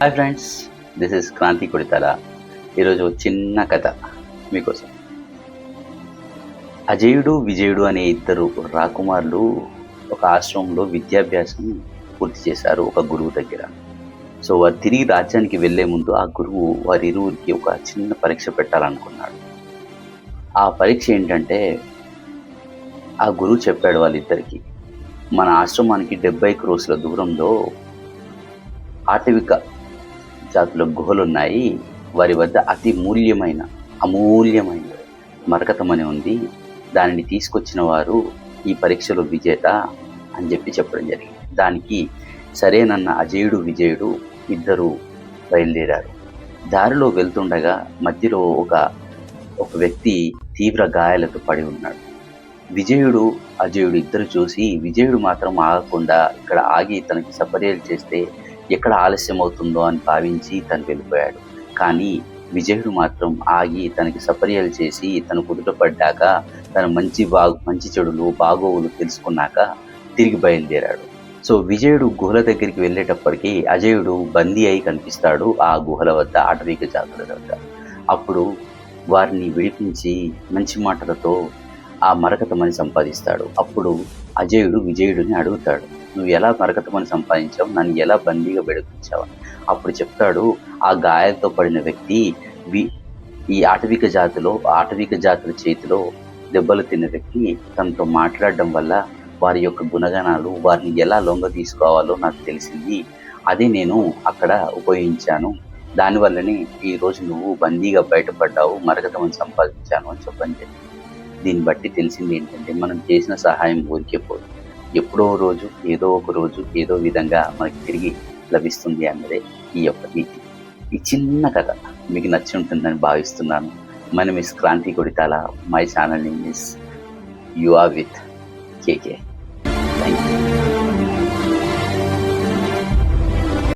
Hi friends this is Kranthi Koditala ఈరోజు చిన్న కథ మీకోసం. అజయుడు విజయుడు అనే ఇద్దరు రాకుమారులు ఒక ఆశ్రమంలో విద్యాభ్యాసం పూర్తి చేశారు ఒక గురువు దగ్గర. సో వారు తిరిగి రాజ్యానికి వెళ్ళే ముందు ఆ గురువు వారి ఇరువురికి ఒక చిన్న పరీక్ష పెట్టాలనుకున్నాడు. ఆ పరీక్ష ఏంటంటే ఆ గురువు చెప్పాడు వాళ్ళిద్దరికి మన ఆశ్రమానికి డెబ్బై క్రోసుల దూరంలో ఆటవిక జాతుల గుహలు ఉన్నాయి వారి వద్ద అతి మూల్యమైన అమూల్యమైన మరకతమని ఉంది. దానిని తీసుకొచ్చిన వారు ఈ పరీక్షలో విజేత అని చెప్పి చెప్పడం జరిగింది. దానికి సరేనన్న అజయుడు విజయుడు ఇద్దరు బయలుదేరారు. దారిలో వెళ్తుండగా మధ్యలో ఒక ఒక వ్యక్తి తీవ్ర గాయాలతో పడి ఉన్నాడు. విజయుడు అజయుడు ఇద్దరు చూసి విజయుడు మాత్రం ఆగకుండా ఇక్కడ ఆగి తనకి సపర్యలు చేస్తే ఎక్కడ ఆలస్యం అవుతుందో అని భావించి తను వెళ్ళిపోయాడు. కానీ విజయుడు మాత్రం ఆగి తనకి సపర్యలు చేసి తను కుదుటపడ్డాక తన మంచి బాగు మంచి చెడులు బాగోగులు తెలుసుకున్నాక తిరిగి బయలుదేరాడు. సో విజయుడు గుహల దగ్గరికి వెళ్ళేటప్పటికీ అజయుడు బందీ అయి కనిపిస్తాడు ఆ గుహల వద్ద ఆటవిక జాతుల వద్ద. అప్పుడు వారిని విడిపించి మంచి మాటలతో ఆ మరకతమని సంపాదిస్తాడు. అప్పుడు అజయుడు విజయుడిని అడుగుతాడు నువ్వు ఎలా మరకతమని సంపాదించావు? నన్ను ఎలా బందీగా బెడిపించావు అప్పుడు చెప్తాడు ఆ గాయాలతో పడిన వ్యక్తి వి ఈ ఆటవిక జాతిలో ఆటవిక జాతుల చేతిలో దెబ్బలు తిన్న వ్యక్తి తనతో మాట్లాడడం వల్ల వారి యొక్క గుణగణాలు వారిని ఎలా లొంగ తీసుకోవాలో నాకు తెలిసింది. అది నేను అక్కడ ఉపయోగించాను. దానివల్లనే ఈ రోజు నువ్వు బందీగా బయటపడ్డావు మరకతమని సంపాదించాను అని చెప్పని దీన్ని బట్టి తెలిసింది ఏంటంటే మనం చేసిన సహాయం ఊరికే పోదు. ఎప్పుడో రోజు ఏదో ఒక రోజు ఏదో విధంగా మనకి తిరిగి లభిస్తుంది అన్నదే ఈ యొక్క నీతి. ఈ చిన్న కథ మీకు నచ్చి ఉంటుందని భావిస్తున్నాను. మన miss Kranthi Kodithala my channel miss you are with KK.